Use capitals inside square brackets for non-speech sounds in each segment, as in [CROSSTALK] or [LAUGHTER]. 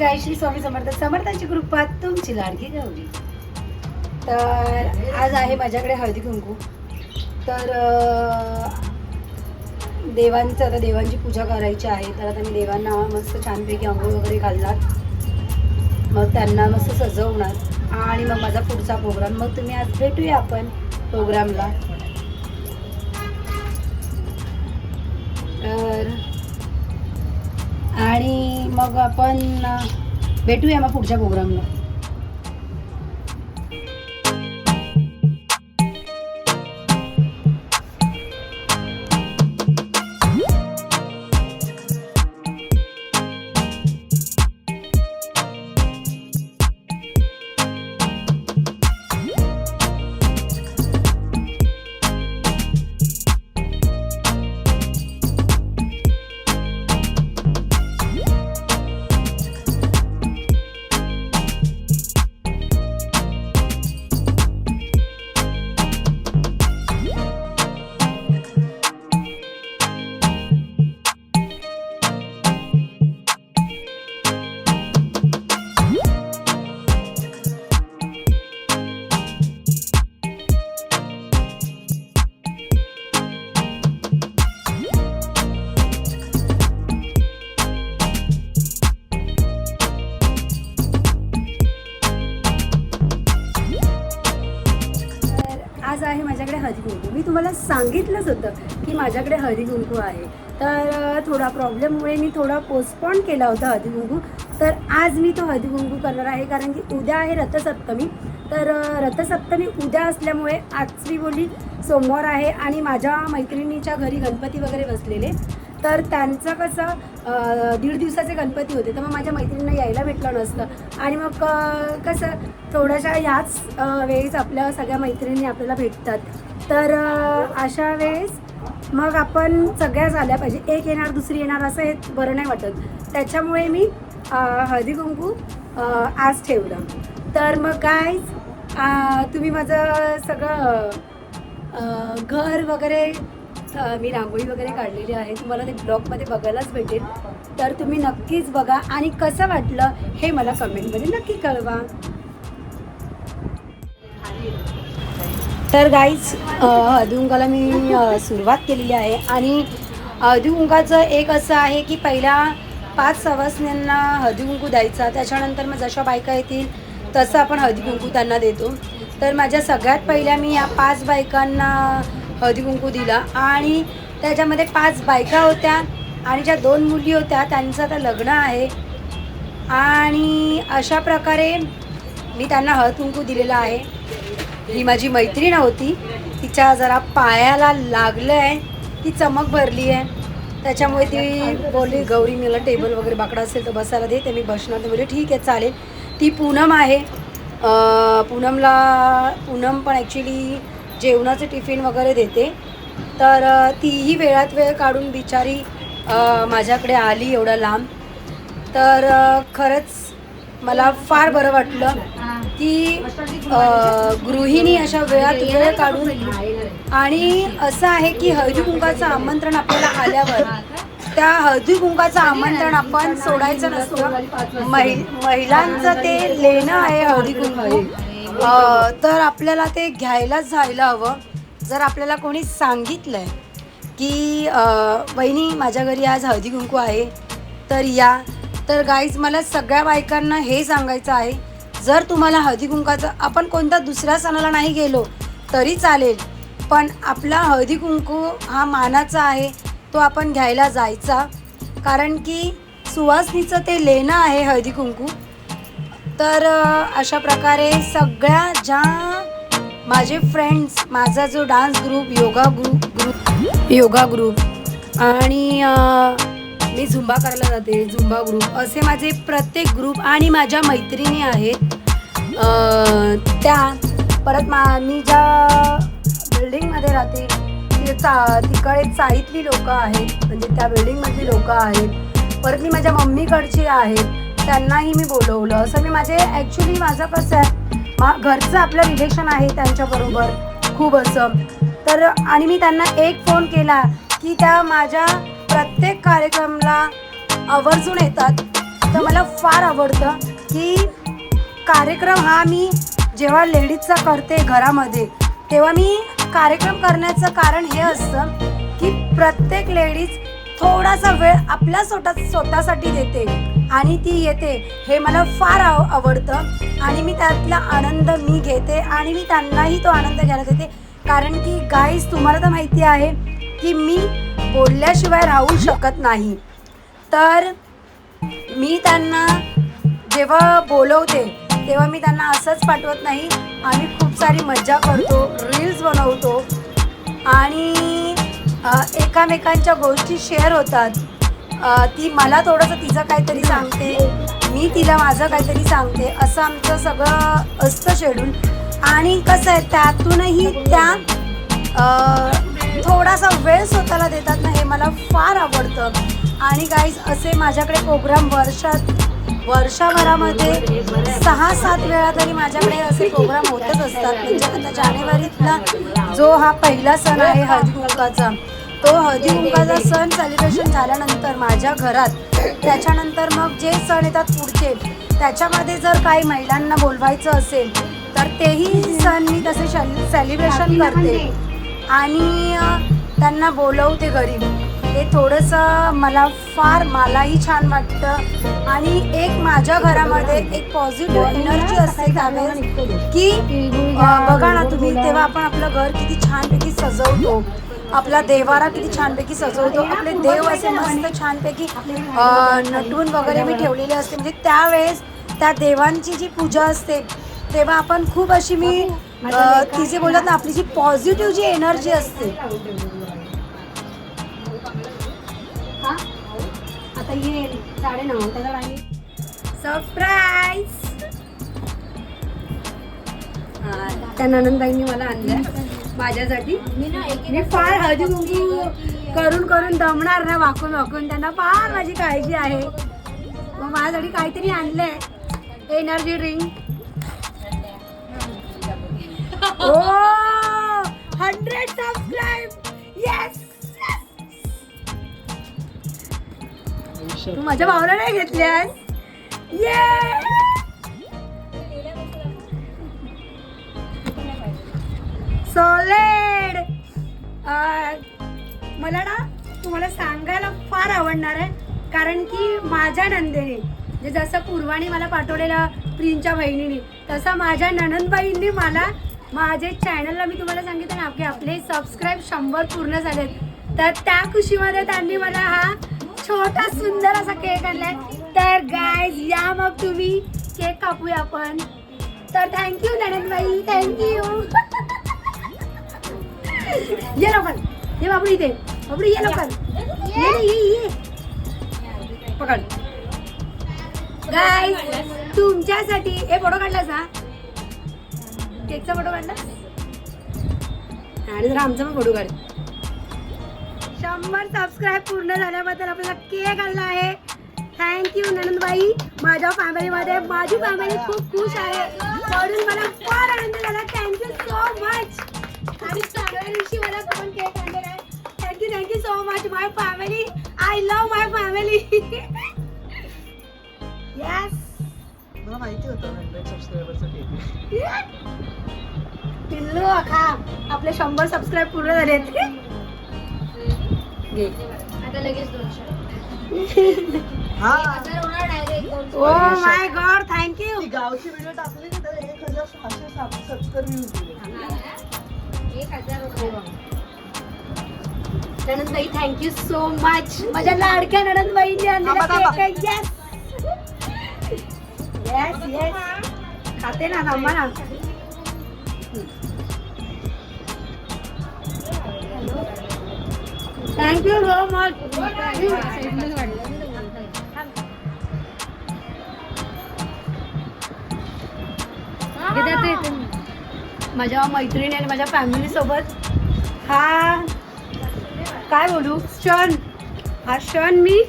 गाय श्री स्वामी समर्थ समर्थांची कृपा तुमची लाडकी गौरी. तर आज आहे माझ्याकडे हळदी कुंकू. तर देवांचं आता देवांची पूजा करायची आहे. तर आता मी देवांना मस्त छानपैकी आंघोळ वगैरे घालणार. मग त्यांना मस्त सजवणार. आणि मग माझा पुढचा प्रोग्राम मग तुम्ही आज भेटूया आपण प्रोग्रामला तर आणि मग आपण भेटूया मग पुढच्या प्रोग्रामला. तुम्हाला सांगितलंच होतं की माझ्याकडे हळदीकुंकू आहे. तर थोडा प्रॉब्लेममुळे मी थोडा पोस्टपॉन केला होता हळदीकुंकू. तर आज मी तो हळदीकुंकू करणार आहे कारण की उद्या आहे रथसप्तमी. तर रथसप्तमी उद्या असल्यामुळे आजची बोली सोमवार आहे आणि माझ्या मैत्रिणीच्या घरी गणपती वगैरे बसलेले. तर त्यांचं कसं दीड दिवसाचे गणपती होते. तर मग माझ्या मैत्रिणींना यायला भेटलं नसतं. आणि मग कसं थोड्याशा ह्याच वेळेस आपल्या सगळ्या मैत्रिणी आपल्याला भेटतात. तर अशा वेळेस मग आपण सगळ्याच आल्या पाहिजे. एक येणार दुसरी येणार असं हे बरं नाही वाटत. त्याच्यामुळे मी हळदी कुंकू आज ठेवलं. तर मग काय तुम्ही माझं सगळं घर वगैरे मी रांगोळी वगैरे काढलेली आहे. तुम्हाला ते ब्लॉगमध्ये बघायलाच भेटेल. तर तुम्ही नक्कीच बघा. आणि कसं वाटलं हे मला कमेंटमध्ये नक्की कळवा. तर गाईज हळदीकुंकाला मी सुरुवात केलेली आहे. आणि हळदीकुंकाचं एक असं आहे की पहिल्या पाच सवासण्यांना हळदीकुंकू द्यायचा. त्याच्यानंतर मग जशा बायका येतील तसं आपण हळदीकुंकू त्यांना देतो. तर माझ्या सगळ्यात पहिल्या मी या पाच बायकांना हळदीकुंकू दिला. आणि त्याच्यामध्ये पाच बायका होत्या आणि ज्या दोन मुली होत्या त्यांचं आता लग्न आहे. आणि अशा प्रकारे मी त्यांना हळद कुंकू दिलेला आहे. ही माझी मैत्रीण होती. तिच्या जरा पायाला लागलं आहे. ती चमक भरली आहे. त्याच्यामुळे ती बोलली गौरी मला टेबल वगैरे बाकडा असेल तर बसायला दे. ते मी बसणार. तर बोलले ठीक आहे चालेल. ती पूनम आहे. पूनमला पूनम पण ॲक्च्युली जेवणाचं टिफिन वगैरे देते. तर तीही वेळात वेळ काढून बिचारी माझ्याकडे आली एवढा लांब. तर खरंच मला फार बरं वाटलं. की गृहिणी अशा वेळात वेळ काढून आणि असं आहे की हळदी कुंकाचं आमंत्रण आपल्याला आल्यावर त्या हळदी कुंकाचं आमंत्रण आपण सोडायचं नसतं. महि महिलांचं ते लेणं आहे हळदी कुंकू. तर आपल्याला ते घ्यायलाच जायला हवं. जर आपल्याला कोणी सांगितलंय की वहिनी माझ्या घरी आज हळदी कुंकू आहे तर या. तर गाईज मला सगळ्या बायकांना हे सांगायचं आहे जर तुम्हाला हळदी कुंकाचं आपण कोणत्या दुसऱ्या सणाला नाही गेलो तरी चालेल. पण आपला हळदी कुंकू हा मानाचा आहे तो आपण घ्यायला जायचा. कारण की सुवासनीचं ते लेणं आहे हळदी कुंकू. तर अशा प्रकारे सगळ्या ज्या माझे फ्रेंड्स माझा जो dance group yoga group group yoga group आणि मी झुंबा करायला जाते झुंबा ग्रुप असे माझे प्रत्येक ग्रुप आणि माझ्या मैत्रिणी आहेत. त्या परत मा मी ज्या बिल्डिंगमध्ये राहते ते चा तिकडे चाळीतली लोकं आहेत. म्हणजे त्या बिल्डिंगमधली लोकं आहेत. परत मी माझ्या मम्मीकडची आहेत. त्यांनाही मी बोलवलं. असं मी माझे ॲक्च्युली माझं कसं आहे मा घरचं आपलं रिलेशन आहे त्यांच्याबरोबर खूप असं. तर आणि मी त्यांना एक फोन केला की त्या माझ्या प्रत्येक कार्यक्रमाला आवर्जून येतात. तर मला फार आवडतं की कार्यक्रम हा मी जेव्हा लेडीजचा करते घरामध्ये तेव्हा मी कार्यक्रम करण्याचं कारण हे असतं की प्रत्येक लेडीज थोडासा वेळ आपल्या स्वतः स्वतःसाठी देते आणि ती येते हे मला फार आव आवडतं. आणि मी त्यातला आनंद मी घेते आणि मी त्यांनाही तो आनंद घ्यायला देते. कारण की गाईज तुम्हाला तर माहिती आहे की मी बोलल्याशिवाय राहू शकत नाही. तर मी त्यांना जेव्हा बोलवते तेव्हा मी त्यांना असंच पाठवत नाही. आम्ही खूप सारी मज्जा करतो रील्स बनवतो आणि एकामेकांच्या गोष्टी शेअर होतात. ती मला थोडंसं तिचं काहीतरी सांगते मी तिला माझं काहीतरी सांगते असं आमचं सगळं असतं शेड्यूल आणि कसं आहे त्यातूनही त्या थोडासा वेळ स्वतःला देतात ना हे मला फार आवडतं. आणि गाईज असे माझ्याकडे प्रोग्राम वर्षात वर्षभरामध्ये सहा सात वेळा तरी माझ्याकडे असे प्रोग्राम होतच असतात. म्हणजे आता जानेवारीतला जो हा पहिला सण आहे हळदी कुंकाचा तो हळदी कुंकाचा सण सेलिब्रेशन झाल्यानंतर माझ्या घरात त्याच्यानंतर मग जे सण येतात पुढचे त्याच्यामध्ये जर काही महिलांना बोलवायचं असेल तर तेही सण मी तसे सेलिब्रेशन करते. आणि त्यांना बोलवते घरी. ते थोडंसं मला फार मलाही छान वाटतं. आणि एक माझ्या घरामध्ये एक पॉझिटिव्ह एनर्जी असते त्यावेळेस की बघा ना तुम्ही तेव्हा आपण आपलं घर किती छानपैकी सजवतो. आपला देवारा किती छानपैकी सजवतो. आपले देव असे मस्त छानपैकी नटवून वगैरे मी ठेवलेले असते. म्हणजे त्यावेळेस त्या देवांची जी पूजा असते तेव्हा आपण खूप अशी मी ती जे बोलतात ना आपली जी पॉझिटिव्ह जी एनर्जी असते. आता येईल साडे नऊ त्याला सरप्राईज त्या ननंदबाईंनी मला आणलं माझ्यासाठी. मी फार हळदी कुंकू करून करून दमणार ना वाकून वाकून. त्यांना फार माझी काळजी आहे. मग माझ्यासाठी काहीतरी आणलंय. Energy drink hundred subscribe yes तू माझ्या भावना नाही घेतल्या ये सॉलेड मला ना तुम्हाला सांगायला फार आवडणार आहे कारण की माझ्या नंदेने म्हणजे जसं पूर्वाने मला पाठवलेलं प्रिन्सच्या बहिणीने तसं माझ्या ननंदबाईंनी मला माझे चॅनलला मी तुम्हाला सांगितलं ना की आपले सबस्क्राईब शंभर पूर्ण झालेत. तर त्या खुशीमध्ये त्यांनी मला हा छोटा सुंदर असा केक आणलाय. तर गायज या मग तुम्ही केक कापूया आपण. तर थँक्यू ननंदबाई. थँक्यू [LAUGHS] ये लवकर. ये बाबू इथे. बाबू ये लवकर. ये ये ये. पकड. गाय तुमच्यासाठी हे फोटो काढलास ना केकचा फोटो काढला? आणि जरा आमचा पण फोटो काढ. शंभर सबस्क्राईब पूर्ण झाल्याबद्दल आपल्याला केक आणला आहे. थँक्यू ननंदबाई माझ्या फॅमिलीमध्ये माझी फॅमिली खूप खुश आहे. म्हणून मला फार आनंद झाला. थँक्यू सो मच आणि सगळ्या दिवशी मला कोण केक आणलेला आहे? Thank you thank you so much my family I love my family yes माहिती होतं. हंड्रेड सबस्क्रायबरचं केक पिल्लू खा आपले शंभर सबस्क्राईब पूर्ण झालेत घे. आता लगेच दोनशे. हा. हजार होणार direct oh my god thank you ती गावची व्हिडिओ टाकली की त्याला एक हजार सहाशे सबस्क्राईब व्ह्यूज दिले. एक हजार होणार. ननंदबाई थँक्यू सो मच माझ्या लाडक्या ननंदबाईंनी आणलेला थांबा, थांबा. केक येस येस येस खाते ना थांबा ना थँक्यू सो मच माझ्या मैत्रिणी आणि माझ्या फॅमिली सोबत हा काय बोलू क्षण हा क्षण मी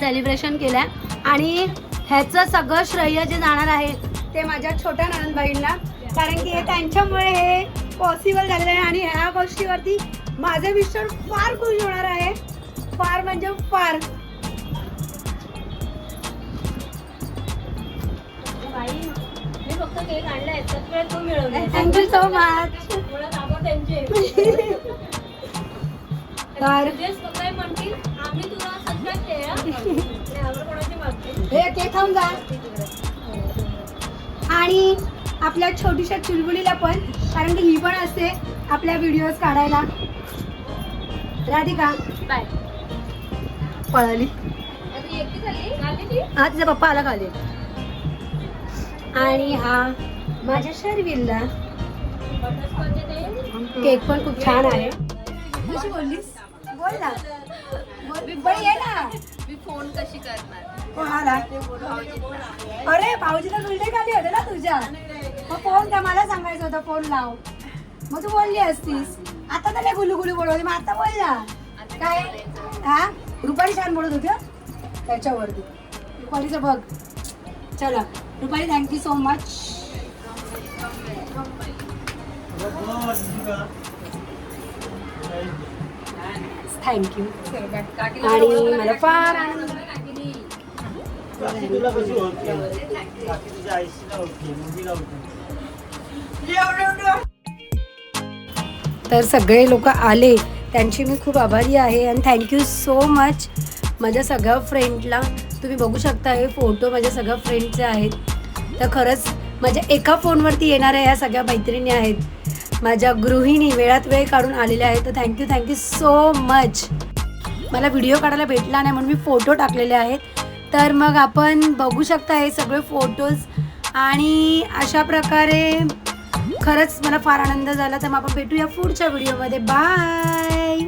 सेलिब्रेशन केलाय आणि ह्याचं सगळं श्रेय जे जाणार आहे ते माझ्या छोट्या ननंदबाईंना कारण की हे त्यांच्यामुळे हे पॉसिबल झालेलं आहे आणि ह्या गोष्टीवरती माझे मिस्टर फार खुश होणार आहे. फार म्हणजे फार. थँक्यू सो मच तर म्हणतील? आम्ही तुला [LAUGHS] ते हा. खाऊन जा. आणि आपल्या छोटीशा चुलबुलीला पण कारण की ही पण असते आपल्या व्हिडिओज काढायला. राधिका. बाय. पळाली. हा तिचा पप्पा आला खाली आणि हा माझ्या शर्विलला केक पण खूप छान आहे. कशी बोललीस? बोल ना. बोल ये ना. मी फोन कशी करणार? कोणाला? अरे भाऊजी तर उलटे खाली होते ना तुझ्या. मग फोन का मला सांगायचं होतं फोन लाव. मग तू बोलली असतीस. आता तर नाही गुलू गुलू बोलवली मग आता बोल ना. काय हा? रुपाली छान बोलत होती हं? त्याच्यावरती. रुपालीचं बघ. चला. Rupali thank you so much thank you आणि मला फार आनंद तर सगळे लोक आले. त्यांची मी खूप आभारी आहे आणि थँक्यू सो मच माझ्या सगळ्या फ्रेंडला तुम्ही बघू शकता हे फोटो माझ्या सगळ्या फ्रेंडचे आहेत. तर खरंच माझ्या एका फोनवरती येणाऱ्या ह्या सगळ्या मैत्रिणी आहेत. माझ्या गृहिणी वेळात वेळ काढून आलेल्या आहेत. तर thank you thank you so much मला व्हिडिओ काढायला भेटला नाही म्हणून मी फोटो टाकलेले आहेत. तर मग आपण बघू शकता हे सगळे फोटोज आणि अशा प्रकारे खरंच मला फार आनंद झाला. तर मग आपण भेटूया पुढच्या व्हिडिओमध्ये बाय